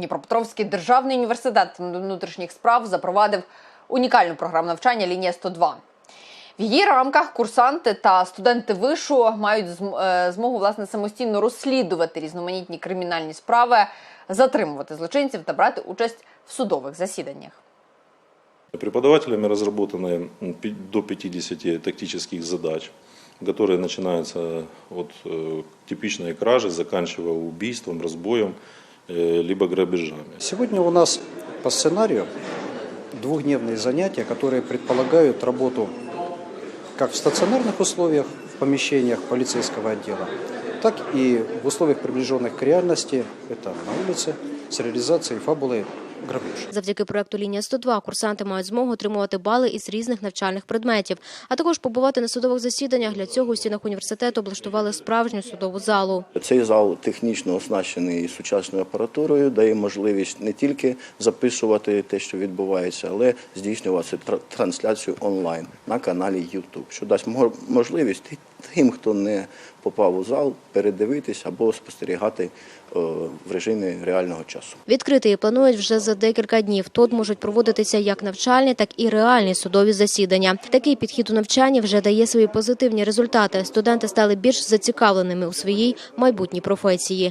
Дніпропетровський державний університет внутрішніх справ запровадив унікальну програму навчання Лінія 102. В її рамках курсанти та студенти вишу мають зм- е, змогу власне самостійно розслідувати різноманітні кримінальні справи, затримувати злочинців та брати участь в судових засіданнях. Преподавателями разработаны м, пи- до 50 тактических задач, которые начинаются от э, типичной кражи, заканчивая убийством, разбоем, э, Либо грабежами. Сегодня у нас по сценарию двухдневные занятия, которые предполагают работу как в стационарных условиях, в помещениях полицейского отдела, так и в условиях, приближенных к реальности, это на улице, с реализацией фабулы грабеж. Завдяки проекту Лінія 102 курсанти мають змогу отримувати бали із різних навчальних предметів, а також побувати на судових засіданнях. Для цього у стінах університету облаштували справжню судову залу. Цей зал технічно оснащений сучасною апаратурою, дає можливість не тільки записувати те, що відбувається, але здійснювати тр- трансляцію онлайн на каналі YouTube, що дасть мо- можливість тим, хто не попав у зал, передивитись або спостерігати е, в режимі реального часу. Відкрити планують вже за декілька днів. Тут можуть проводитися як навчальні, так і реальні судові засідання. Такий підхід у навчанні вже дає свої позитивні результати. Студенти стали більш зацікавленими у своїй майбутній професії.